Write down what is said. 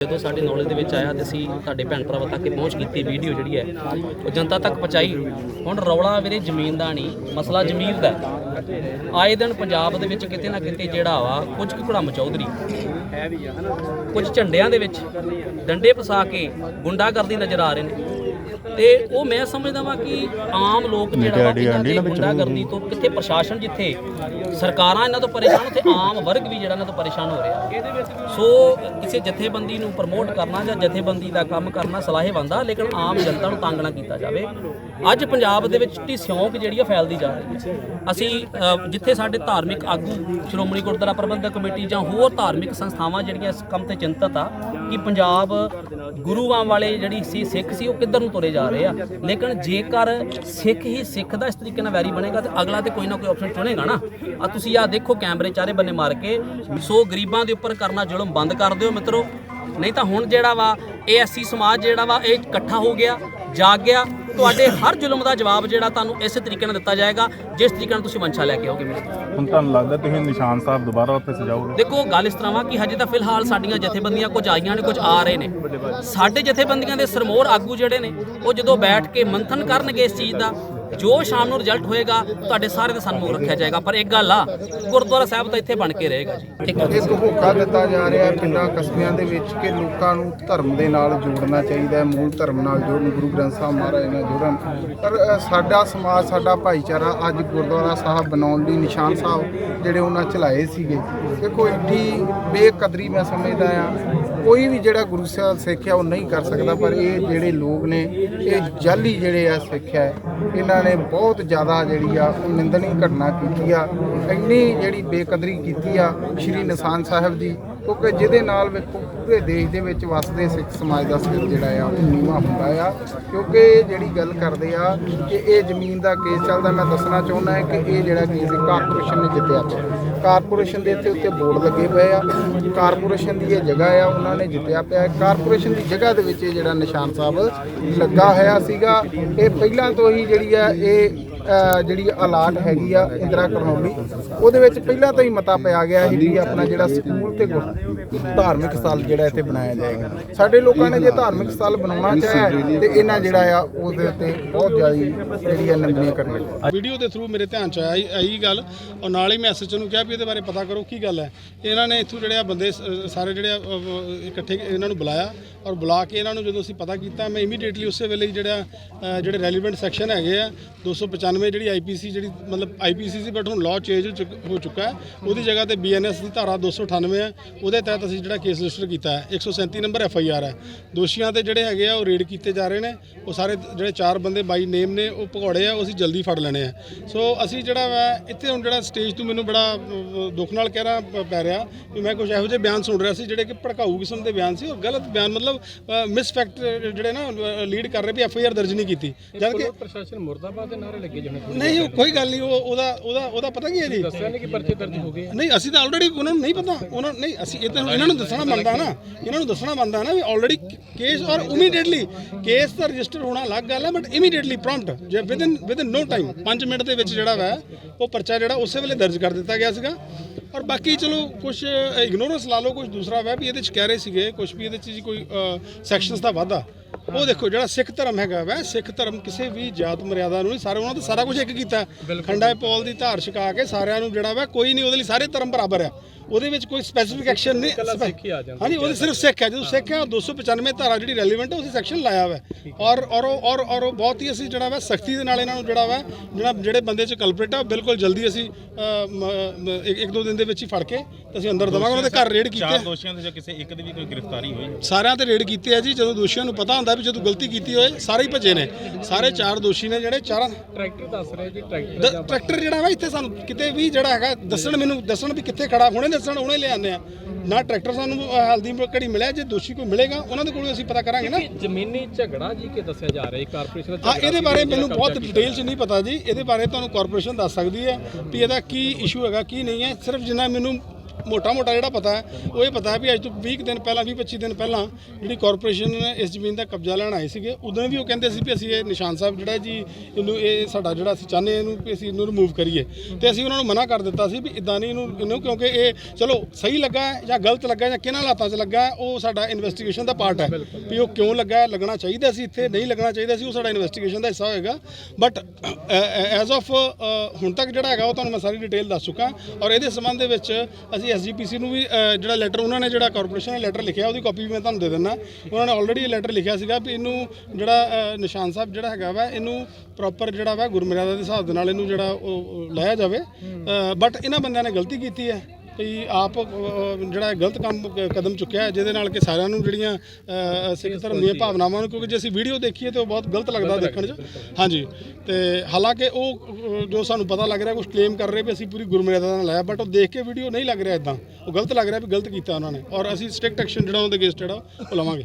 ਜਦੋਂ ਸਾਡੇ ਨੌਲੇਜ ਦੇ ਵਿੱਚ ਆਇਆ ਤੇ ਅਸੀਂ ਤੁਹਾਡੇ ਭੈਣ ਭਰਾਵਾਂ ਤੱਕ ਇਹ ਪਹੁੰਚ ਕੀਤੀ ਵੀਡੀਓ ਜਿਹੜੀ ਹੈ, ਉਹ ਜਨਤਾ ਤੱਕ ਪਹੁੰਚਾਈ। ਹੁਣ ਰੌਲਾ ਵੀਰੇ ਜ਼ਮੀਨ ਦਾ ਨਹੀਂ, ਮਸਲਾ ਜ਼ਮੀਰ ਦਾ ਆਏ ਦਿਨ ਪੰਜਾਬ ਦੇ ਵਿੱਚ ਕਿਤੇ ਨਾ ਕਿਤੇ ਜਿਹੜਾ ਵਾ, ਕੁਝ ਕੁ ਘੜਮ ਚੌਧਰੀ, ਕੁਝ ਝੰਡਿਆਂ ਦੇ ਵਿੱਚ ਡੰਡੇ ਫਸਾ ਕੇ ਗੁੰਡਾਗਰਦੀ ਨਜ਼ਰ ਆ ਰਹੇ ਨੇ। ਤੇ ਉਹ ਮੈਂ ਸਮਝਦਾ ਵਾਂ ਕਿ ਆਮ ਲੋਕ ਜਿਹੜਾ ਵਾ ਇਹਨਾਂ ਦੇ ਗੁੰਡਾਗਰਦੀ ਤੋਂ ਕਿੱਥੇ ਪ੍ਰਸ਼ਾਸਨ ਜਿੱਥੇ ਸਰਕਾਰਾਂ ਇਹਨਾਂ ਤੋਂ ਪਰੇਸ਼ਾਨ ਉੱਥੇ ਆਮ ਵਰਗ ਵੀ ਜਿਹੜਾ ਇਹਨਾਂ ਤੋਂ ਪਰੇਸ਼ਾਨ ਹੋ ਰਿਹਾ। ਸੋ ਕਿਸੇ ਜਥੇਬੰਦੀ ਨੂੰ ਪ੍ਰਮੋਟ ਕਰਨਾ ਜਾਂ ਜਥੇਬੰਦੀ ਦਾ ਕੰਮ ਕਰਨਾ ਸਲਾਹੇ ਬੰਦਾ ਲੇਕਿਨ ਆਮ ਜਨਤਾ ਨੂੰ ਤੰਗ ਨਾ ਕੀਤਾ ਜਾਵੇ। ਅੱਜ ਪੰਜਾਬ ਦੇ ਵਿੱਚ ਚਿੱਟੀ ਸਿਉਂਕ ਜਿਹੜੀ ਆ ਫੈਲਦੀ ਜਾ ਰਹੀ ਹੈ। ਅਸੀਂ ਜਿੱਥੇ ਸਾਡੇ ਧਾਰਮਿਕ ਆਗੂ ਸ਼੍ਰੋਮਣੀ ਗੁਰਦੁਆਰਾ ਪ੍ਰਬੰਧਕ ਕਮੇਟੀ ਜਾਂ ਹੋਰ ਧਾਰਮਿਕ ਸੰਸਥਾਵਾਂ ਜਿਹੜੀਆਂ ਇਸ ਕੰਮ ਤੇ ਚਿੰਤਤ ਆ ਕਿ ਪੰਜਾਬ ਗੁਰੂਆਂ ਵਾਲੇ ਜਿਹੜੀ ਸੀ ਸਿੱਖ ਸੀ ਉਹ ਕਿੱਧਰ ਨੂੰ ਤੁਰੇ ਜਾ ਰਹੇ ਆ। ਲੇਕਿਨ ਜੇਕਰ ਸਿੱਖ ਹੀ ਸਿੱਖ ਦਾ ਇਸ ਤਰੀਕੇ ਨਾਲ ਵੈਰੀ ਬਣੇਗਾ ਤੇ ਅਗਲਾ ਤੇ ਕੋਈ ਨਾ ਕੋਈ ਆਪਸ਼ਨ ਚੁਣੇਗਾ ਨਾ। ਆ ਤੁਸੀਂ ਆ ਦੇਖੋ ਕੈਮਰੇ ਚਾਰੇ ਬੰਨੇ ਮਾਰ ਕੇ। ਸੋ ਗਰੀਬਾਂ ਦੇ ਉੱਪਰ ਕਰਨਾ ਜ਼ੁਲਮ ਬੰਦ ਕਰ ਦਿਓ ਮਿੱਤਰੋ। ਨਹੀਂ ਤਾਂ ਹੁਣ ਜਿਹੜਾ ਵਾ, ਇਹ ਐਸੀ ਸਮਾਜ ਜਿਹੜਾ ਵਾ, ਇਹ ਇਕੱਠਾ ਹੋ ਗਿਆ, ਜਾਗ ਗਿਆ। ਤੁਹਾਡੇ ਹਰ ਜ਼ੁਲਮ ਦਾ ਜਵਾਬ ਜਿਹੜਾ ਤੁਹਾਨੂੰ ਇਸੇ ਤਰੀਕੇ ਨਾਲ ਦਿੱਤਾ ਜਾਏਗਾ ਜਿਸ ਤਰੀਕੇ ਨਾਲ ਤੁਸੀਂ ਮਨਸ਼ਾ ਲੈ ਕੇ ਆਓਗੇ ਮੇਰੇ ਤੋਂ। ਹੁਣ ਤੁਹਾਨੂੰ ਲੱਗਦਾ ਤੁਸੀਂ ਨਿਸ਼ਾਨ ਸਾਹਿਬ ਦੁਬਾਰਾ ਉੱਥੇ ਸਜਾਓਗੇ? ਦੇਖੋ ਗੱਲ ਇਸ ਤਰ੍ਹਾਂ ਵਾ ਕਿ ਹਜੇ ਤਾਂ ਫਿਲਹਾਲ ਸਾਡੀਆਂ ਜਥੇਬੰਦੀਆਂ ਕੁਝ ਆਈਆਂ ਨੇ ਕੁਝ ਆ ਰਹੇ ਨੇ। ਸਾਡੇ ਜਥੇਬੰਦੀਆਂ ਦੇ ਸਰਮੋਰ ਆਗੂ ਜਿਹੜੇ ਨੇ ਉਹ ਜਦੋਂ ਬੈਠ ਕੇ ਮੰਥਨ ਕਰਨਗੇ ਇਸ ਚੀਜ਼ ਦਾ ਜੋ ਸ਼ਾਮ ਨੂੰ ਰਿਜ਼ਲਟ ਹੋਏਗਾ ਤੁਹਾਡੇ ਸਾਰੇ ਦੇ ਸਨਮੁਖ ਰੱਖਿਆ ਜਾਏਗਾ। ਪਰ ਇੱਕ ਗੱਲ ਆ ਗੁਰਦੁਆਰਾ ਸਾਹਿਬ ਤਾਂ ਇੱਥੇ ਬਣ ਕੇ ਰਹੇਗਾ ਜੀ। ਇੱਕ ਇੱਕ ਹੋਕਾ ਦਿੱਤਾ ਜਾ ਰਿਹਾ ਪਿੰਡਾਂ ਕਸਬਿਆਂ ਦੇ ਵਿੱਚ ਕਿ ਲੋਕਾਂ ਨੂੰ ਧਰਮ ਦੇ ਨਾਲ ਜੋੜਨਾ ਚਾਹੀਦਾ ਹੈ ਮੂਲ ਧਰਮ ਨਾਲ ਜੋੜਨ ਗੁਰੂ ਗ੍ਰੰਥ ਸਾਹਿਬ ਮਹਾਰਾਜ ਨਾਲ ਜੋੜਨ। ਪਰ ਸਾਡਾ ਸਮਾਜ ਸਾਡਾ ਭਾਈਚਾਰਾ ਅੱਜ ਗੁਰਦੁਆਰਾ ਸਾਹਿਬ ਬਣਾਉਣ ਲਈ ਨਿਸ਼ਾਨ ਸਾਹਿਬ ਜਿਹੜੇ ਉਹਨਾਂ ਚਲਾਏ ਸੀਗੇ। ਦੇਖੋ ਏਡੀ ਬੇਕਦਰੀ ਮੈਂ ਸਮਝਦਾ ਆ ਕੋਈ ਵੀ ਜਿਹੜਾ ਗੁਰੂ ਸਾਹਿਬ ਸਿੱਖਿਆ ਉਹ ਨਹੀਂ ਕਰ ਸਕਦਾ, ਪਰ ਇਹ ਜਿਹੜੇ ਲੋਕ ਨੇ, ਇਹ ਜਾਲੀ ਜਿਹੜੇ ਆ ਸਿੱਖਿਆ ਇਹਨਾਂ ਨੇ ਬਹੁਤ ਜ਼ਿਆਦਾ ਜਿਹੜੀ ਆ ਉਹ ਨਿੰਦਣੀ ਘਟਨਾ ਕੀਤੀ ਆ, ਇੰਨੀ ਜਿਹੜੀ ਬੇਕਦਰੀ ਕੀਤੀ ਆ ਸ਼੍ਰੀ ਨਿਸ਼ਾਨ ਸਾਹਿਬ ਦੀ ਕਿਉਂਕਿ ਜਿਹਦੇ ਨਾਲ ਵੇਖੋ ਪੂਰੇ ਦੇਸ਼ ਦੇ ਵਿੱਚ ਵਸਦੇ ਸਿੱਖ ਸਮਾਜ ਦਾ ਸਿਰ ਜਿਹੜਾ ਆ, ਉਹ ਨੀਵਾਂ ਹੁੰਦਾ ਆ। ਕਿਉਂਕਿ ਜਿਹੜੀ ਗੱਲ ਕਰਦੇ ਆ ਕਿ ਇਹ ਜ਼ਮੀਨ ਦਾ ਕੇਸ ਚੱਲਦਾ, ਮੈਂ ਦੱਸਣਾ ਚਾਹੁੰਦਾ ਹਾਂ ਕਿ ਇਹ ਜਿਹੜਾ ਕੇਸ ਕਾਰਪੋਰੇਸ਼ਨ ਨੇ ਜਿੱਤਿਆ ਪਿਆ। ਕਾਰਪੋਰੇਸ਼ਨ ਦੇ ਇੱਥੇ ਉੱਤੇ ਬੋਰਡ ਲੱਗੇ ਪਏ ਆ। ਕਾਰਪੋਰੇਸ਼ਨ ਦੀ ਇਹ ਜਗ੍ਹਾ ਆ, ਉਹਨਾਂ ਨੇ ਜਿੱਤਿਆ ਪਿਆ। ਕਾਰਪੋਰੇਸ਼ਨ ਦੀ ਜਗ੍ਹਾ ਦੇ ਵਿੱਚ ਇਹ ਜਿਹੜਾ ਨਿਸ਼ਾਨ ਸਾਹਿਬ ਲੱਗਾ ਹੋਇਆ ਸੀਗਾ। ਇਹ ਪਹਿਲਾਂ ਤੋਂ ਹੀ ਜਿਹੜੀ ਆ, ਇਹ ਜਿਹੜੀ ਅਲਾਟ ਹੈਗੀ ਆ, ਇੰਦਰਾ ਕਰਨੌਲੀ ਉਹਦੇ ਵਿੱਚ ਪਹਿਲਾਂ ਤੋਂ ਹੀ ਮਤਾ ਪਿਆ ਗਿਆ ਸੀ ਵੀ ਆਪਣਾ ਜਿਹੜਾ ਸਕੂਲ ਤੇ ਧਾਰਮਿਕ ਸਥਲ ਜਿਹੜਾ ਇੱਥੇ ਬਣਾਇਆ ਜਾਏਗਾ। ਸਾਡੇ ਲੋਕਾਂ ਨੇ ਜੇ ਧਾਰਮਿਕ ਸਥਲ ਬਣਾਉਣਾ ਚਾਹਿਆ ਤੇ ਇਹਨਾਂ ਜਿਹੜਾ ਆ ਉਹਦੇ ਉੱਤੇ ਬਹੁਤ ਜ਼ਿਆਦਾ ਜਿਹੜੀ ਆ ਨਿੰਦਣੀਆਂ ਕਰਨੀ ਵੀਡੀਓ ਦੇ ਥਰੂ ਮੇਰੇ ਧਿਆਨ ਚ ਆਈ ਆਈ ਗੱਲ। ਔਰ ਨਾਲ ਹੀ ਮੈਂ ਐਸਐਚਓ ਨੂੰ ਕਿਹਾ ਵੀ ਇਹਦੇ ਬਾਰੇ ਪਤਾ ਕਰੋ ਕੀ ਗੱਲ ਹੈ। ਇਹਨਾਂ ਨੇ ਇੱਥੋਂ ਜਿਹੜੇ ਆ ਬੰਦੇ ਸਾਰੇ ਜਿਹੜੇ ਆ, ਇਕੱਠੇ ਇਹਨਾਂ ਨੂੰ ਬੁਲਾਇਆ ਔਰ ਬੁਲਾ ਕੇ ਇਹਨਾਂ ਨੂੰ ਜਦੋਂ ਅਸੀਂ ਪਤਾ ਕੀਤਾ ਮੈਂ ਇਮੀਡੀਏਟਲੀ ਉਸੇ ਵੇਲੇ ਜਿਹੜਾ ਜਿਹੜੇ ਰੈਲੀਵੈਂਟ ਸੈਕਸ਼ਨ ਹੈਗੇ ਆ 295 ਜਿਹੜੀ ਆਈਪੀਸੀ ਜਿਹੜੀ ਮਤਲਬ ਆਈਪੀਸੀ ਸੀ ਬਟ ਹੁਣ ਲਾਅ ਚੇਂਜ ਹੋ ਚੁੱਕ- ਹੋ ਚੁੱਕਾ ਹੈ। ਉਹਦੀ ਜਗ੍ਹਾ ਤੇ ਬੀਐਨਐਸ ਦੀ ਧਾਰਾ 298 ਹੈ। ਉਹਦੇ ਤਹਿਤ ਅਸੀਂ ਜਿਹੜਾ ਕੇਸ ਰਜਿਸਟਰ ਕੀਤਾ ਹੈ। 137 ਨੰਬਰ ਐਫਆਈਆਰ ਹੈ। ਦੋਸ਼ੀਆਂ ਤੇ ਜਿਹੜੇ ਹੈਗੇ ਆ ਉਹ ਰੇਡ ਕੀਤੇ ਜਾ ਰਹੇ ਨੇ। ਉਹ ਸਾਰੇ ਜਿਹੜੇ ਚਾਰ ਬੰਦੇ ਬਾਈ ਨੇਮ ਨੇ ਉਹ ਭਗੌੜੇ ਆ ਉਹ ਅਸੀਂ ਜਲਦੀ ਫੜ ਲੈਣੇ ਆ। ਸੋ ਅਸੀਂ ਜਿਹੜਾ ਵਾ ਇੱਥੇ ਹੁਣ ਜਿਹੜਾ ਸਟੇਜ ਤੋਂ ਮੈਨੂੰ ਬੜਾ ਦੁੱਖ ਨਾਲ ਕਹਿਣਾ ਪ- ਪੈ ਰਿਹਾ ਵੀ ਮੈਂ ਕੁਝ ਇਹੋ ਜਿਹੇ ਬਿਆਨ ਸੁਣ ਰਿਹਾ ਸੀ ਜਿਹੜੇ ਕਿ ਭੜਕਾਊ ਕਿਸਮ ਦੇ ਬਿਆਨ ਸੀ ਔਰ ਗਲਤ ਬਿਆਨ ਮਤਲਬ ਮਿਸ ਫੈਕਟ ਜਿਹੜੇ ਨਾ ਲੀਡ ਕਰ ਰਹੇ ਵੀ ਐਫਆਈਆਰ ਦਰਜ ਨਹੀਂ ਕੀਤੀ। ਜਦ ਕਿ ਪ੍ਰਸ਼ਾਸਨ ਮੁਰਦਾਬਾਦ ਦੇ ਨਾਰੇ ਲੱਗੇ ਜਾਣੇ ਨਹੀਂ ਉਹ ਕੋਈ ਗੱਲ ਨਹੀਂ ਉਹ ਉਹਦਾ ਉਹਦਾ ਉਹਦਾ ਪਤਾ ਕੀ ਹੈ ਜੀ? ਦੱਸਿਆ ਨਹੀਂ ਕਿ ਪਰਚੇ ਦਰਜ ਹੋ ਗਏ ਨਹੀਂ, ਅਸੀਂ ਤਾਂ ਆਲਰੇਡੀ ਉਹਨਾਂ ਨੂੰ ਨਹੀਂ ਪਤਾ। ਉਹਨਾਂ ਨਹੀਂ, ਅਸੀਂ ਇਹ ਤਾਂ ਇਹਨਾਂ ਨੂੰ ਦੱਸਣਾ ਬਣਦਾ ਨਾ। ਇਹਨਾਂ ਨੂੰ ਦੱਸਣਾ ਬਣਦਾ ਨਾ ਵੀ ਆਲਰੇਡੀ ਕੇਸ ਔਰ ਇਮੀਡੀਏਟਲੀ ਕੇਸ ਤਾਂ ਰਜਿਸਟਰ ਹੋਣਾ ਅਲੱਗ ਗੱਲ ਹੈ ਬਟ ਇਮੀਡੀਏਟਲੀ ਪ੍ਰੌਮਪਟ ਜੇ within within no time 5 minute ਦੇ ਵਿੱਚ ਜਿਹੜਾ ਵਾ, ਉਹ ਪਰਚਾ ਜਿਹੜਾ ਉਸੇ ਵੇਲੇ ਦਰਜ ਕਰ ਦਿੱਤਾ ਗਿਆ ਸੀਗਾ। ਔਰ ਬਾਕੀ ਚਲੋ ਕੁਝ ਇਗਨੋਰੈਂਸ ਲਾ ਲਓ ਕੁਝ ਦੂਸਰਾ ਵਾ ਵੀ ਇਹਦੇ ਚ ਕਹਿ ਰਹੇ ਸੀਗੇ ਕੁਝ ਵੀ ਇਹਦੇ ਚ ਜੀ ਕੋਈ ਸੈਕਸ਼ਨਸ ਦਾ ਵਾਧਾ। ਉਹ ਦੇਖੋ ਜਿਹੜਾ ਸਿੱਖ ਧਰਮ ਹੈਗਾ ਵਾ ਸਿੱਖ ਧਰਮ ਕਿਸੇ ਵੀ ਜਾਤ ਮਰਿਆਦਾ ਨੂੰ ਨਹੀਂ ਸਾਰੇ ਉਹਨਾਂ ਦਾ ਸਾਰਾ ਕੁਝ ਇੱਕ ਕੀਤਾ। ਖੰਡਾ ਪੌਲ ਦੀ ਧਾਰ ਛਕਾ ਕੇ ਸਾਰਿਆਂ ਨੂੰ ਜਿਹੜਾ ਵਾ ਕੋਈ ਨਹੀਂ ਉਹਦੇ ਲਈ ਸਾਰੇ ਧਰਮ ਬਰਾਬਰ ਆ। ਉਹਦੇ ਵਿੱਚ ਕੋਈ ਸਪੈਸੀਫਿਕ ਐਕਸ਼ਨ ਨਹੀਂ ਸਿੱਖ ਹੀ ਆ ਜਾਂਦਾ। ਹਾਂਜੀ ਉਹਦੇ ਸਿਰਫ ਸਿੱਖ ਹੈ ਜਦੋਂ ਸਿੱਖ ਹੈ ਉਹ 295 ਧਾਰਾ ਜਿਹੜੀ ਰੈਲੀਵੈਂਟ ਹੈ ਉਸੇ ਸੈਕਸ਼ਨ ਲਾਇਆ ਹੋਇਆ ਹੈ। ਔਰ ਔਰ ਔਰ ਔਰ ਬਹੁਤ ਹੀ ਅਸੀਂ ਜਿਹੜਾ ਵਾ ਸਖਤੀ ਦੇ ਨਾਲ ਇਹਨਾਂ ਨੂੰ ਜਿਹੜਾ ਵਾ ਜਿਹੜਾ ਜਿਹੜੇ ਬੰਦੇ ਚ ਕਲਪਰੇਟ ਆ ਬਿਲਕੁਲ ਜਲਦੀ ਅਸੀਂ ਇੱਕ ਦੋ ਦਿਨ ਦੇ ਵਿੱਚ ਹੀ ਫੜ ਕੇ ਤੇ ਅਸੀਂ ਅੰਦਰ ਦਵਾਂਗੇ। ਉਹਨਾਂ ਦੇ ਘਰ ਰੇਡ ਚਾਰ ਕੀਤੇ ਦੋਸ਼ੀਆਂ ਦੇ ਜੋ ਕਿਸੇ ਇੱਕ ਦੀ ਵੀ ਕੋਈ ਗ੍ਰਿਫਤਾਰੀ ਹੋਈ? ਸਾਰਿਆਂ ਤੇ ਰੇਡ ਕੀਤੇ ਆ ਜੀ। ਜਦੋਂ ਦੋਸ਼ੀਆਂ ਨੂੰ ਪਤਾ ਹੁੰਦਾ ਵੀ ਜਦੋਂ ਗਲਤੀ ਕੀਤੀ ਹੋਏ ਸਾਰੇ ਹੀ ਭੱਜੇ ਨੇ। ਸਾਰੇ ਚਾਰ ਦੋਸ਼ੀ ਨੇ ਜਿਹੜੇ ਚਾਰਾਂ ਟਰੈਕਟਰ ਦੱਸ ਰਹੇ ਜੀ ਟਰੈਕਟਰ ਟਰੈਕਟਰ ਜਿਹੜਾ ਵਾ ਇੱਥੇ ਸਾਨੂੰ ਕਿਤੇ ਵੀ ਜਿਹੜਾ ਹੈਗਾ ਦੱਸਣ ਮੈਨੂੰ ਦੱਸਣ ਵੀ ਕਿੱਥੇ ਖੜਾ ਹੁਣੇ ਦੱਸਣ ਹੁਣੇ ਲਿਆਉਂਦੇ ਆ। ਨਾ ਟਰੈਕਟਰ ਸਾਨੂੰ ਹਲਦੀ ਘੜੀ ਮਿਲਿਆ ਜੇ ਦੋਸ਼ੀ ਕੋਈ ਮਿਲੇਗਾ ਉਹਨਾਂ ਦੇ ਕੋਲੋਂ ਅਸੀਂ ਪਤਾ ਕਰਾਂਗੇ ਨਾ। ਜ਼ਮੀਨੀ ਝਗੜਾ ਜੀ ਕਿ ਦੱਸਿਆ ਜਾ ਰਿਹਾ ਹੈ ਕਾਰਪੋਰੇਸ਼ਨ ਦਾ ਇਹਦੇ ਬਾਰੇ ਮੈਨੂੰ ਬਹੁਤ ਡਿਟੇਲ 'ਚ ਨਹੀਂ ਪਤਾ ਜੀ ਇਹਦੇ ਬਾਰੇ ਤੁਹਾਨੂੰ ਕਾਰਪੋਰੇਸ਼ਨ ਦੱਸ ਸਕਦੀ ਹੈ ਵੀ ਇਹਦਾ ਕੀ ਇਸ਼ੂ ਹੈਗਾ ਕੀ ਨਹੀਂ ਹੈ। ਸਿਰਫ ਜਿੰਨਾ ਮੈਨੂੰ ਮੋਟਾ ਮੋਟਾ ਜਿਹੜਾ ਪਤਾ ਹੈ, ਉਹ ਇਹ ਪਤਾ ਹੈ ਵੀ ਅੱਜ ਤੋਂ 20 ਕੁ ਦਿਨ ਪਹਿਲਾਂ 20 25 ਦਿਨ ਪਹਿਲਾਂ ਜਿਹੜੀ ਕਾਰਪੋਰੇਸ਼ਨ ਇਸ ਜ਼ਮੀਨ ਦਾ ਕਬਜ਼ਾ ਲੈਣ ਆਏ ਸੀਗੇ, ਉਦੋਂ ਵੀ ਉਹ ਕਹਿੰਦੇ ਸੀ ਵੀ ਅਸੀਂ ਇਹ ਨਿਸ਼ਾਨ ਸਾਹਿਬ ਜਿਹੜਾ ਜੀ, ਇਹਨੂੰ ਇਹ ਸਾਡਾ ਜਿਹੜਾ ਅਸੀਂ ਚਾਹੁੰਦੇ ਇਹਨੂੰ ਵੀ ਅਸੀਂ ਇਹਨੂੰ ਰਿਮੂਵ ਕਰੀਏ। ਤੇ ਅਸੀਂ ਉਹਨਾਂ ਨੂੰ ਮਨਾ ਕਰ ਦਿੱਤਾ ਸੀ ਵੀ ਇਦਾਂ ਨਹੀਂ ਇਹਨੂੰ ਇਹਨੂੰ ਕਿਉਂਕਿ ਇਹ ਚਲੋ ਸਹੀ ਲੱਗਾ ਜਾਂ ਗਲਤ ਲੱਗਾ ਜਾਂ ਕਿਹਨਾਂ ਹਾਲਾਤਾਂ 'ਚ ਲੱਗਾ ਉਹ ਸਾਡਾ ਇਨਵੈਸਟੀਗੇਸ਼ਨ ਦਾ ਪਾਰਟ ਹੈ ਵੀ ਉਹ ਕਿਉਂ ਲੱਗਾ ਲੱਗਣਾ ਚਾਹੀਦਾ ਸੀ ਇੱਥੇ, ਨਹੀਂ ਲੱਗਣਾ ਚਾਹੀਦਾ ਸੀ, ਉਹ ਸਾਡਾ ਇਨਵੈਸਟੀਗੇਸ਼ਨ ਦਾ ਹਿੱਸਾ ਹੋਏਗਾ। ਬਟ ਐਜ਼ ਆਫ ਹੁਣ ਤੱਕ ਜਿਹੜਾ ਹੈਗਾ ਉਹ ਤੁਹਾਨੂੰ ਮੈਂ ਸਾਰੀ ਡਿਟੇਲ ਦੱਸ ਚੁੱਕਾ। ਔਰ ਇਹਦੇ ਸੰਬੰਧ ਦੇ ਵਿੱਚ ਅਸੀਂ ਐਸਜੀਪੀਸੀ ਨੂੰ ਵੀ ਅ, ਜਿਹੜਾ ਲੈਟਰ ਉਹਨਾਂ ਨੇ ਜਿਹੜਾ ਕਾਰਪੋਰੇਸ਼ਨ ਨੇ ਲੈਟਰ ਲਿਖਿਆ ਉਹਦੀ ਕਾਪੀ ਵੀ ਮੈਂ ਤੁਹਾਨੂੰ ਦੇ ਦਿੰਦਾ। ਉਹਨਾਂ ਨੇ ਆਲਰੇਡੀ ਇਹ ਲੈਟਰ ਲਿਖਿਆ ਸੀਗਾ ਵੀ ਇਹਨੂੰ ਜਿਹੜਾ ਅ, ਨਿਸ਼ਾਨ ਸਾਹਿਬ ਜਿਹੜਾ ਹੈਗਾ ਵਾ ਇਹਨੂੰ ਪ੍ਰੋਪਰ ਜਿਹੜਾ ਵਾ ਗੁਰਮਰਿਆਦਾ ਦੇ ਹਿਸਾਬ ਦੇ ਨਾਲ ਇਹਨੂੰ ਜਿਹੜਾ ਉਹ ਉਹ ਲਾਇਆ ਜਾਵੇ। ਬਟ ਇਹਨਾਂ ਬੰਦਿਆਂ ਨੇ ਗਲਤੀ ਕੀਤੀ ਹੈ। ਵੀ ਆਪ ਜਿਹੜਾ ਗਲਤ ਕੰਮ ਕਦਮ ਚੁੱਕਿਆ ਹੈ ਜਿਹਦੇ ਨਾਲ ਕਿ ਸਾਰਿਆਂ ਨੂੰ ਜਿਹੜੀਆਂ ਸਿੱਖ ਧਰਮ ਦੀਆਂ ਭਾਵਨਾਵਾਂ ਨੂੰ ਕਿਉਂਕਿ ਜੇ ਅਸੀਂ ਵੀਡੀਓ ਦੇਖੀਏ ਤੇ ਉਹ ਬਹੁਤ ਗਲਤ ਲੱਗਦਾ ਦੇਖਣ 'ਚ। ਹਾਂਜੀ। ਤੇ ਹਾਲਾਂਕਿ ਉਹ ਜੋ ਸਾਨੂੰ ਪਤਾ ਲੱਗ ਰਿਹਾ ਕੁਝ ਕਲੇਮ ਕਰ ਰਹੇ ਵੀ ਅਸੀਂ ਪੂਰੀ ਗੁਰਮਰਿਆਦਾ ਨਾਲ ਲਾਇਆ ਬਟ ਉਹ ਦੇਖ ਕੇ ਵੀਡੀਓ ਨਹੀਂ ਲੱਗ ਰਿਹਾ ਇਦਾਂ ਉਹ ਗਲਤ ਲੱਗ ਰਿਹਾ ਵੀ ਗਲਤ ਕੀਤਾ ਉਹਨਾਂ ਨੇ। ਔਰ ਅਸੀਂ ਸਟ੍ਰਿਕਟ ਐਕਸ਼ਨ ਜਿਹੜਾ ਉਹਨਾਂ ਦੇ ਅਗੇਂਸਟ ਜਿਹੜਾ ਉਹ ਲਵਾਂਗੇ।